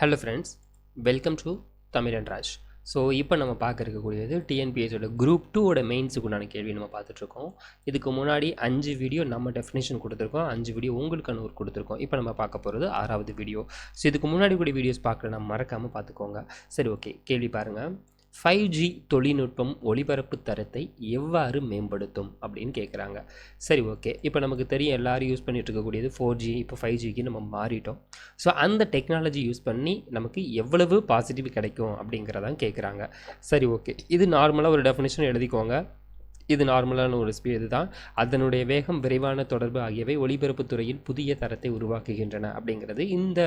Hello friends welcome to Tamil Raj so இப்போ நம்ம பார்க்க இருக்கக்கூடியது டிஎன்பிஎஸோட குரூப் டூவோட மெயின்ஸுக்குண்டான கேள்வி நம்ம பார்த்துட்ருக்கோம் இதுக்கு முன்னாடி அஞ்சு வீடியோ நம்ம டெஃபினேஷன் கொடுத்துருக்கோம். அஞ்சு வீடியோ உங்களுக்கான ஒரு கொடுத்துருக்கோம். இப்போ நம்ம பார்க்க போகிறது ஆறாவது வீடியோ ஸோ இதுக்கு முன்னாடி கூட வீடியோஸ் பார்க்கலன்னா மறக்காமல் பார்த்துக்கோங்க. சரி ஓகே கேள்வி பாருங்கள் ஃபைவ் ஜி தொழில்நுட்பம் ஒளிபரப்பு தரத்தை எவ்வாறு மேம்படுத்தும் அப்படின்னு கேட்குறாங்க சரி ஓகே இப்போ நமக்கு தெரியும் எல்லோரும் யூஸ் பண்ணிகிட்டு இருக்கக்கூடியது ஃபோர் ஜி இப்போ ஃபைவ் ஜிக்கு நம்ம மாறிட்டோம். ஸோ அந்த டெக்னாலஜி யூஸ் பண்ணி நமக்கு எவ்வளவு பாசிட்டிவ் கிடைக்கும் அப்படிங்கிறதான் கேட்குறாங்க சரி ஓகே இது நார்மலாக ஒரு டெஃபினேஷன் எழுதிக்கோங்க. இது நார்மலான ஒரு ஸ்பீடு தான் அதனுடைய வேகம் விரைவான தொடர்பு ஆகியவை ஒளிபரப்பு துறையில் புதிய தரத்தை உருவாக்குகின்றன அப்படிங்கிறது இந்த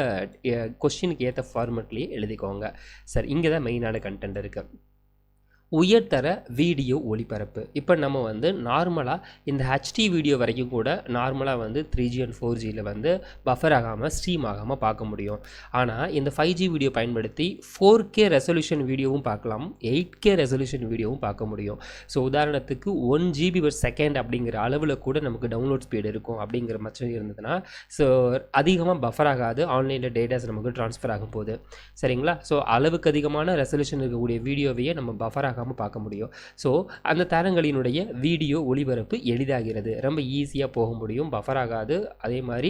கொஷினுக்கு ஏற்ற ஃபார்மெட்லேயே எழுதிக்கோங்க. சரி இங்கே தான் மெயினான கண்டென்ட் இருக்குது உயர்தர வீடியோ ஒளிபரப்பு. இப்போ நம்ம வந்து நார்மலாக இந்த ஹெச்டி வீடியோ வரைக்கும் கூட நார்மலாக வந்து த்ரீ ஜி அண்ட் ஃபோர் ஜியில் வந்து பஃபர் ஆகாமல் ஸ்ட்ரீம் ஆகாமல் பார்க்க முடியும். ஆனால் இந்த ஃபைவ் ஜி வீடியோ பயன்படுத்தி ஃபோர் கே ரெசல்யூஷன் வீடியோவும் பார்க்கலாம். எயிட் கே ரெசல்யூஷன் வீடியோவும் பார்க்க முடியும். ஸோ உதாரணத்துக்கு ஒன் ஜிபி பர் செகண்ட் அப்படிங்கிற அளவில் கூட நமக்கு டவுன்லோட் ஸ்பீடு இருக்கும் அப்படிங்கிற மச்சம் இருந்ததுன்னா ஸோ அதிகமாக பஃபர் ஆகாது. ஆன்லைனில் டேட்டாஸ் நமக்கு ட்ரான்ஸ்ஃபர் ஆகும் போது சரிங்களா? ஸோ அளவுக்கு அதிகமான ரெசல்யூஷன் இருக்கக்கூடிய வீடியோவையே நம்ம பஃபர் ஆகாமல் பார்க்க முடியும். ஸோ அந்த தரங்களினுடைய வீடியோ ஒளிபரப்பு எளிதாகிறது. ரொம்ப ஈஸியாக போக முடியும். பஃபர் ஆகாது. அதே மாதிரி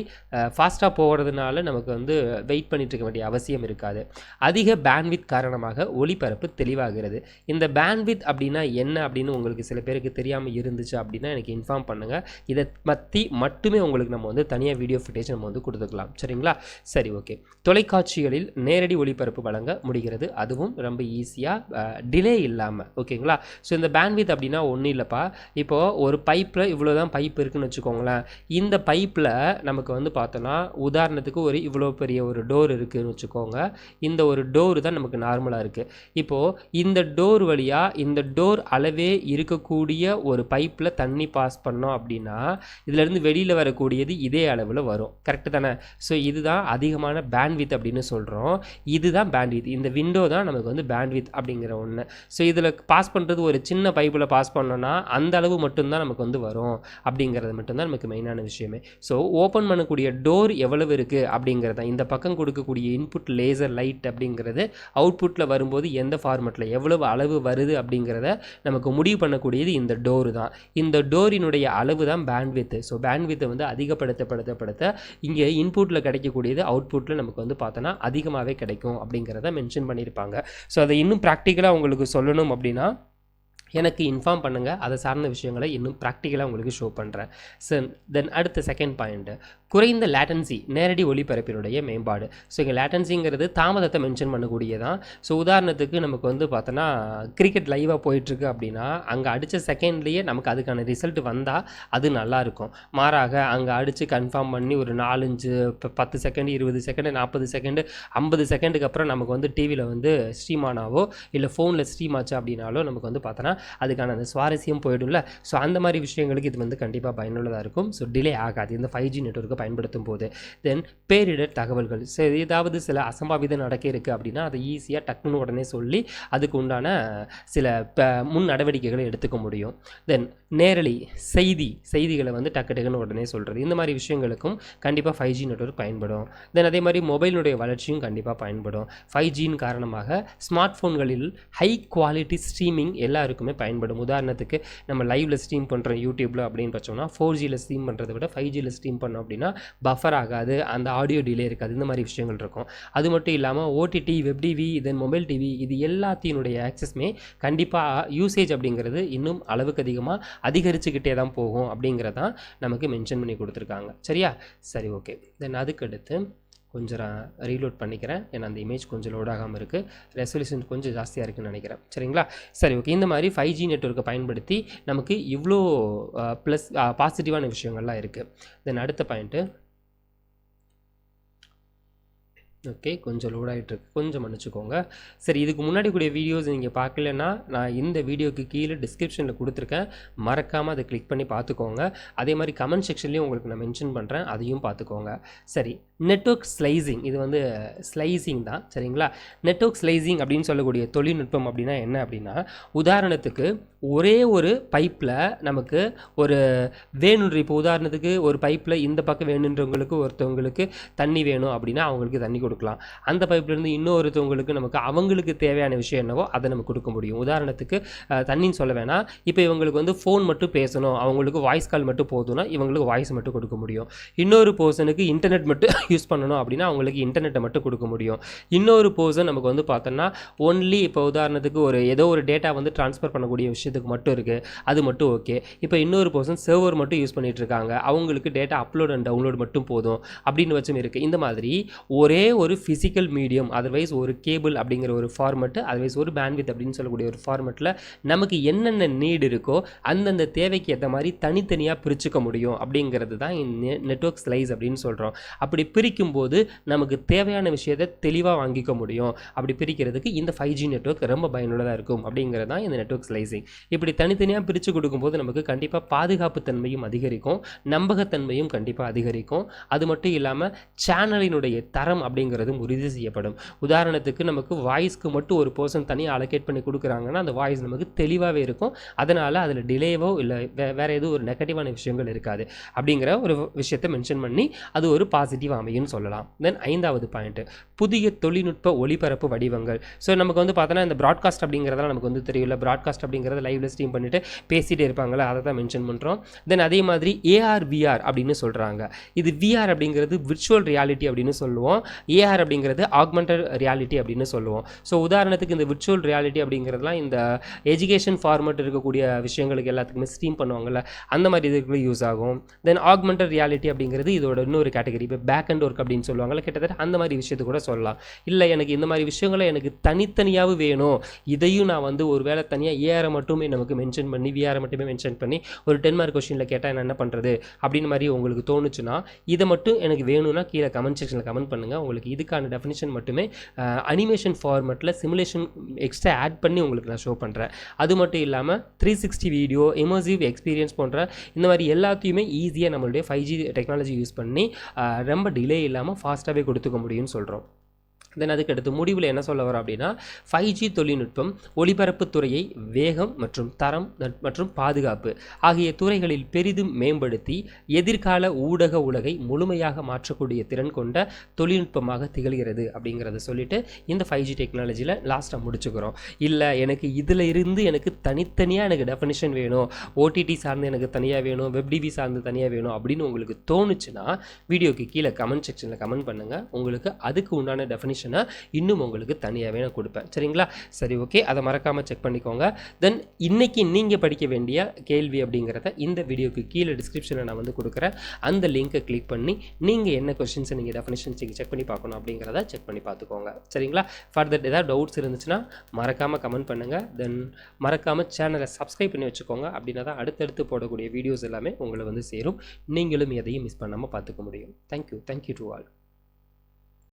ஃபாஸ்ட்டாக போகிறதுனால நமக்கு வந்து வெயிட் பண்ணிட்டு இருக்க வேண்டிய அவசியம் இருக்காது. அதிக பேண்ட்வித் காரணமாக ஒளிபரப்பு தெளிவாகிறது. இந்த பேண்ட்வித் அப்படின்னா என்ன அப்படின்னு உங்களுக்கு சில பேருக்கு தெரியாமல் இருந்துச்சு அப்படின்னா எனக்கு இன்ஃபார்ம் பண்ணுங்கள் இதை பற்றி மட்டுமே உங்களுக்கு நம்ம வந்து தனியாக வீடியோ ஃபுட்டேஜ் நம்ம வந்து கொடுத்துக்கலாம். சரிங்களா? சரி ஓகே தொலைக்காட்சிகளில் நேரடி ஒளிபரப்பு வழங்க முடிகிறது. அதுவும் ரொம்ப ஈஸியாக டிலே இல்லாமல் ஓகேங்களா? ஸோ இந்த பேண்ட்வித் அப்படின்னா ஒன்றும் இல்லைப்பா. இப்போது ஒரு பைப்பில் இவ்வளோ தான் பைப் இருக்குன்னு வச்சுக்கோங்களேன். இந்த பைப்பில் நமக்கு வந்து பார்த்தோன்னா உதாரணத்துக்கு ஒரு இவ்வளோ பெரிய ஒரு டோர் இருக்குதுன்னு வச்சுக்கோங்க. இந்த ஒரு டோர் தான் நமக்கு நார்மலாக இருக்குது இப்போது இந்த டோர் வழியாக இந்த டோர் அளவே இருக்கக்கூடிய ஒரு பைப்பில் தண்ணி பாஸ் பண்ணோம் அப்படின்னா இதுலேருந்து வெளியில் வரக்கூடியது இதே அளவில் வரும். கரெக்டு தானே? ஸோ இதுதான் அதிகமான பேண்ட்வித் அப்படின்னு சொல்கிறோம் இதுதான் பேண்ட்வித் இந்த விண்டோ தான் நமக்கு வந்து பேண்ட்வித் அப்படிங்கிற ஒன்று ஸோ இதில் பாஸ் பண்ணுறது ஒரு சின்ன பைப்பில் பாஸ் பண்ணோன்னா அந்த அளவு மட்டும்தான் நமக்கு வந்து வரும் அப்படிங்கிறது மட்டும்தான் நமக்கு மெயினான விஷயமே. ஸோ ஓப்பன் பண்ணக்கூடிய டோர் எவ்வளவு இருக்குது அப்படிங்கிறது தான் இந்த பக்கம் கொடுக்கக்கூடிய இன்புட் லேசர் லைட் அப்படிங்கிறது அவுட்புட்டில் வரும்போது எந்த ஃபார்மெட்டில் எவ்வளவு அளவு வருது அப்படிங்கிறத நமக்கு முடிவு பண்ணக்கூடியது இந்த டோர் தான். இந்த டோரினுடைய அளவு தான் பேண்ட்வித்து ஸோ பேண்ட்வித்தை வந்து அதிகப்படுத்தப்படுத்தப்படுத்த இங்கே இன்புட்டில் கிடைக்கக்கூடியது அவுட்புட்டில் நமக்கு வந்து பார்த்தோன்னா அதிகமாகவே கிடைக்கும் அப்படிங்கிறத மென்ஷன் பண்ணியிருப்பாங்க. ஸோ அதை இன்னும் ப்ராக்டிக்கலாக உங்களுக்கு சொல்லணும் அப்படின்னா எனக்கு இன்ஃபார்ம் பண்ணுங்கள் அதை சார்ந்த விஷயங்களை இன்னும் ப்ராக்டிக்கலாக உங்களுக்கு ஷோ பண்ணுறேன் சரி தென் அடுத்த செகண்ட் பாயிண்ட்டு குறைந்த லேட்டன்சி நேரடி ஒளிபரப்பினுடைய மேம்பாடு. ஸோ இங்கே லேட்டன்சிங்கிறது தாமதத்தை மென்ஷன் பண்ணக்கூடியதான். ஸோ உதாரணத்துக்கு நமக்கு வந்து பார்த்தோன்னா கிரிக்கெட் லைவாக போயிட்டுருக்கு அப்படின்னா அங்கே அடித்த செகண்ட்லேயே நமக்கு அதுக்கான ரிசல்ட் வந்தால் அது நல்லாயிருக்கும். மாறாக அங்கே அடித்து கன்ஃபார்ம் பண்ணி ஒரு நாலஞ்சு இப்போ பத்து செகண்ட் இருபது செகண்டு நாற்பது செகண்டு ஐம்பது செகண்டுக்கு அப்புறம் நமக்கு வந்து டிவியில் வந்து ஸ்ட்ரீம் ஆனாவோ இல்லை ஃபோனில் ஸ்ட்ரீம் ஆச்சு அப்படின்னாலோ நமக்கு வந்து பார்த்தோன்னா அதுக்கான அந்த சுவாரஸ்யம் போயிடும்ல. ஸோ அந்த மாதிரி விஷயங்களுக்கு இது வந்து கண்டிப்பாக பயனுள்ளதாக இருக்கும். ஸோ டிலே ஆகாது. இந்த ஃபைவ் ஜி நெட்ஒர்க்கை பயன்படுத்தும் போது தென் பேரிடர் தகவல்கள் சரி ஏதாவது சில அசம்பாவிதம் நடக்க இருக்குது அப்படின்னா அதை ஈஸியாக டக்குன்னு உடனே சொல்லி அதுக்கு உண்டான சில ப முன் நடவடிக்கைகளை எடுத்துக்க முடியும். தென் நேரலை செய்தி செய்திகளை வந்து டக்கு டக்குன்னு உடனே சொல்கிறது இந்த மாதிரி விஷயங்களுக்கும் கண்டிப்பாக ஃபைவ் ஜி நெட்ஒர்க் பயன்படும். தென் அதே மாதிரி மொபைலினுடைய வளர்ச்சியும் கண்டிப்பாக பயன்படும். ஃபைவ் ஜியின் காரணமாக ஸ்மார்ட் ஃபோன்களில் ஹை குவாலிட்டி ஸ்ட்ரீமிங் எல்லாருக்குமே பயன்படும். உதாரணத்துக்கு நம்ம லைவில் ஸ்ட்ரீம் பண்ணுறோம் யூடியூப்பில் அப்படின்னு பார்த்தோம்னா ஃபோர் ஜியில் ஸ்ட்ரீம் பண்ணுறதை விட ஃபைவ் ஜியில் ஸ்ட்ரீம் பண்ணோம் அப்படின்னா பஃபர் ஆகாது அந்த ஆடியோ டிலே இருக்காது இந்த மாதிரி விஷயங்கள் இருக்கும். அது மட்டும் இல்லாமல் OTT web TV then mobile TV இது எல்லாத்தினுடைய ஆக்சஸ்மே கண்டிப்பாக யூசேஜ் அப்படிங்கிறது இன்னும் அளவுக்கு அதிகமாக அதிகரிச்சுக்கிட்டே தான் போகும் அப்படிங்கிறதான் நமக்கு மென்ஷன் பண்ணி கொடுத்துருக்காங்க. சரியா? சரி ஓகே தென் அதுக்கடுத்து கொஞ்சம் நான் ரீலோட் பண்ணிக்கிறேன். ஏன்னா அந்த இமேஜ் கொஞ்சம் லோட் ஆகாமல் இருக்குது ரெசல்யூஷன் கொஞ்சம் ஜாஸ்தியாக இருக்குன்னு நினைக்கிறேன். சரிங்களா? சரி ஓகே இந்த மாதிரி ஃபைவ் ஜி நெட்ஒர்க்கை பயன்படுத்தி நமக்கு இவ்வளோ ப்ளஸ் பாசிட்டிவான விஷயங்கள்லாம் இருக்குது தென் அடுத்த பாயிண்ட்டு ஓகே கொஞ்சம் லோட் ஆகிட்டுருக்கு கொஞ்சம் மன்னிச்சுக்கோங்க. சரி இதுக்கு முன்னாடி கூடிய வீடியோஸ் நீங்கள் பார்க்கலன்னா நான் இந்த வீடியோக்கு கீழே டிஸ்கிரிப்ஷனில் கொடுத்துருக்கேன். மறக்காமல் அதை கிளிக் பண்ணி பார்த்துக்கோங்க. அதே மாதிரி கமெண்ட் செக்ஷன்லேயும் உங்களுக்கு நான் மென்ஷன் பண்ணுறேன் அதையும் பார்த்துக்கோங்க. சரி நெட்ஒர்க் ஸ்லைசிங் இது வந்து ஸ்லைசிங் தான். சரிங்களா? நெட்ஒர்க் ஸ்லைசிங் அப்படின்னு சொல்லக்கூடிய தொழில்நுட்பம் அப்படின்னா என்ன அப்படின்னா உதாரணத்துக்கு ஒரே ஒரு பைப்பில் நமக்கு ஒரு வேணுன்ற இப்போ உதாரணத்துக்கு ஒரு பைப்பில் இந்த பக்கம் வேணுன்றவங்களுக்கு ஒருத்தவங்களுக்கு தண்ணி வேணும் அப்படின்னா அவங்களுக்கு தண்ணி கொடுக்கலாம். அந்த பைப்லேருந்து இன்னொருத்தவங்களுக்கு நமக்கு அவங்களுக்கு தேவையான விஷயம் என்னவோ அதை நம்ம கொடுக்க முடியும். உதாரணத்துக்கு தண்ணின்னு சொல்ல வேணாம். இப்போ இவங்களுக்கு வந்து ஃபோன் மட்டும் பேசணும் அவங்களுக்கு வாய்ஸ் கால் மட்டும் போதும்னா இவங்களுக்கு வாய்ஸ் மட்டும் கொடுக்க முடியும். இன்னொரு பர்சனுக்கு இன்டர்நெட் மட்டும் யூஸ் பண்ணணும் அப்படின்னா அவங்களுக்கு இன்டர்நெட்டை மட்டும் கொடுக்க முடியும். இன்னொரு பர்சன் நமக்கு வந்து பார்த்தோன்னா ஒன்லி இப்போ உதாரணத்துக்கு ஒரு ஏதோ ஒரு டேட்டா வந்து ட்ரான்ஸ்ஃபர் பண்ணக்கூடிய விஷயம் விஷயத்துக்கு மட்டும் இருக்குது அது மட்டும் ஓகே இப்போ இன்னொரு பர்சன் சர்வர் மட்டும் யூஸ் பண்ணிகிட்டு இருக்காங்க அவங்களுக்கு டேட்டா அப்லோட் அண்ட் டவுன்லோட் மட்டும் போதும் அப்படின்னு வச்சும் இருக்குது இந்த மாதிரி ஒரே ஒரு ஃபிசிக்கல் மீடியம் அதர்வைஸ் ஒரு கேபிள் அப்படிங்கிற ஒரு ஃபார்மெட்டு அதர்வைஸ் ஒரு பேண்ட்வித் அப்படின்னு சொல்லக்கூடிய ஒரு ஃபார்மெட்டில் நமக்கு என்னென்ன நீடு இருக்கோ அந்தந்த தேவைக்கு ஏற்ற மாதிரி தனித்தனியாக பிரிச்சுக்க முடியும் அப்படிங்கிறது தான் நெட்ஒர்க் ஸ்லைஸ் அப்படின்னு சொல்கிறோம் அப்படி பிரிக்கும் போது நமக்கு தேவையான விஷயத்தை தெளிவாக வாங்கிக்க முடியும். அப்படி பிரிக்கிறதுக்கு இந்த ஃபைவ் ஜி நெட்ஒர்க் ரொம்ப பயனுள்ளதாக இருக்கும் அப்படிங்கிறது தான் இந்த நெட்ஒர்க் ஸ்லைசிங் இப்படி தனித்தனியாக பிரித்து கொடுக்கும்போது நமக்கு கண்டிப்பாக பாதுகாப்பு தன்மையும் அதிகரிக்கும் நம்பகத்தன்மையும் கண்டிப்பாக அதிகரிக்கும். அது மட்டும் இல்லாமல் சேனலினுடைய தரம் அப்படிங்கிறதும் உறுதி செய்யப்படும். உதாரணத்துக்கு நமக்கு வாய்ஸ்க்கு மட்டும் ஒரு பர்சன் தனியாக அலோகேட் பண்ணி கொடுக்குறாங்கன்னா அந்த வாய்ஸ் நமக்கு தெளிவாகவே இருக்கும். அதனால் அதில் டிலேவோ இல்லை வே வேறு எதுவும் ஒரு நெகட்டிவான விஷயங்கள் இருக்காது. அப்படிங்கிற ஒரு விஷயத்தை மென்ஷன் பண்ணி அது ஒரு பாசிட்டிவ் அமையும்னு சொல்லலாம். தென் ஐந்தாவது பாயிண்ட்டு புதிய தொழில்நுட்ப ஒளிபரப்பு வடிவங்கள். ஸோ நமக்கு வந்து பார்த்தோன்னா இந்த ப்ராட்காஸ்ட் அப்படிங்கிறதெல்லாம் நமக்கு வந்து தெரியல ப்ராட்காஸ்ட் அப்படிங்கிறத லைவ்ல ஸ்ட்ரீம் பண்ணிட்டு பேசிகிட்டே இருப்பாங்களே அதை தான் மென்ஷன் பண்ணுறோம் தென் அதே மாதிரி ஏஆர் விஆர் அப்படின்னு சொல்கிறாங்க இது விஆர் அப்படிங்கிறது விர்ச்சுவல் ரியாலிட்டி அப்படின்னு சொல்லுவோம். ஏஆர் அப்படிங்கிறது ஆக்மெண்டட் ரியாலிட்டி அப்படின்னு சொல்லுவோம். ஸோ உதாரணத்துக்கு இந்த விர்ச்சுவல் ரியாலிட்டி அப்படிங்கிறதுலாம் இந்த எஜுகேஷன் ஃபார்மெட் இருக்கக்கூடிய விஷயங்களுக்கு எல்லாத்துக்குமே ஸ்ட்ரீம் பண்ணுவாங்கள்ல அந்த மாதிரி இதுக்குள்ளே யூஸ் ஆகும். தென் ஆக்மெண்டட் ரியாலிட்டி அப்படிங்கிறது இதோட இன்னொரு கேட்டகரி இப்போ பேக் அண்ட் ஒர்க் அப்படின்னு சொல்லுவாங்கள்ல கிட்டத்தட்ட அந்த மாதிரி விஷயத்தை கூட சொல்லலாம். இல்லை எனக்கு இந்த மாதிரி விஷயங்களை எனக்கு தனித்தனியாகவும் வேணும். இதையும் நான் வந்து ஒரு வேளை தனியாக ஏஆரை மட்டும் நமக்கு மென்ஷன் பண்ணி விஆரை மட்டுமே மென்ஷன் பண்ணி ஒரு டென் மார்க் கொஷினில் கேட்டால் என்ன பண்ணுறது அப்படின்னு மாதிரி உங்களுக்கு தோணுச்சுன்னா இதை மட்டும் எனக்கு வேணும்னா கீழே கமெண்ட் செக்ஷனில் கமெண்ட் பண்ணுங்கள் உங்களுக்கு இதுக்கான டெஃபினிஷன் மட்டுமே அனிமேஷன் ஃபார்மெட்டில் சிமுலேஷன் எக்ஸ்ட்ரா ஆட் பண்ணி உங்களுக்கு நான் ஷோ பண்ணுறேன் அது மட்டும் இல்லாமல் three sixty video immersive experience போன்ற இந்த மாதிரி எல்லாத்தையுமே ஈஸியாக நம்மளுடைய ஃபைவ் ஜி டெக்னாலஜி யூஸ் பண்ணி ரொம்ப டிலே இல்லாமல் ஃபாஸ்ட்டாகவே கொடுத்துக்க முடியும்னு சொல்கிறோம் தென் அதுக்கடுத்து முடிவில் என்ன சொல்ல வரோம் அப்படின்னா ஃபைவ் ஜி தொழில்நுட்பம் ஒளிபரப்பு துறையை வேகம் மற்றும் தரம் நட்- மற்றும் பாதுகாப்பு ஆகிய துறைகளில் பெரிதும் மேம்படுத்தி எதிர்கால ஊடக உலகை முழுமையாக மாற்றக்கூடிய திறன் கொண்ட தொழில்நுட்பமாக திகழ்கிறது அப்படிங்கிறத சொல்லிட்டு இந்த ஃபைவ் ஜி டெக்னாலஜியில் லாஸ்ட்டாக முடிச்சுக்கிறோம். இல்லை எனக்கு இதில் இருந்து எனக்கு தனித்தனியாக எனக்கு டெஃபினிஷன் வேணும் ஓடிடி சார்ந்து எனக்கு தனியாக வேணும் வெப்டிவி சார்ந்து தனியாக வேணும் அப்படின்னு உங்களுக்கு தோணுச்சுன்னா வீடியோக்கு கீழே கமெண்ட் செக்ஷனில் கமெண்ட் பண்ணுங்கள் உங்களுக்கு அதுக்கு உண்டான டெஃபினிஷன் இன்னும் உங்களுக்கு தனியாகவே நான் கொடுப்பேன். சரிங்களா? சரி ஓகே அதை மறக்காமல் செக் பண்ணிக்கோங்க. தென் இன்னைக்கு நீங்கள் படிக்க வேண்டிய கேள்வி அப்படிங்கிறத இந்த வீடியோக்கு கீழே டிஸ்கிரிப்ஷனில் நான் வந்து கொடுக்குறேன். அந்த லிங்கை கிளிக் பண்ணி நீங்கள் என்ன கொஷின்ஸை நீங்கள் டெஃபினிஷன்ஸ் செக் பண்ணி பார்க்கணும் அப்படிங்கிறத செக் பண்ணி பார்த்துக்கோங்க. சரிங்களா? ஃபர்தர் ஏதாவது டவுட்ஸ் இருந்துச்சுன்னா மறக்காமல் கமெண்ட் பண்ணுங்கள் தென் மறக்காமல் சேனலை சப்ஸ்கிரைப் பண்ணி வச்சுக்கோங்க. அப்படின்னா தான் அடுத்தடுத்து போடக்கூடிய வீடியோஸ் எல்லாமே உங்களை வந்து சேரும். நீங்களும் எதையும் மிஸ் பண்ணாமல் பார்த்துக்க முடியும். Thank you thank you to all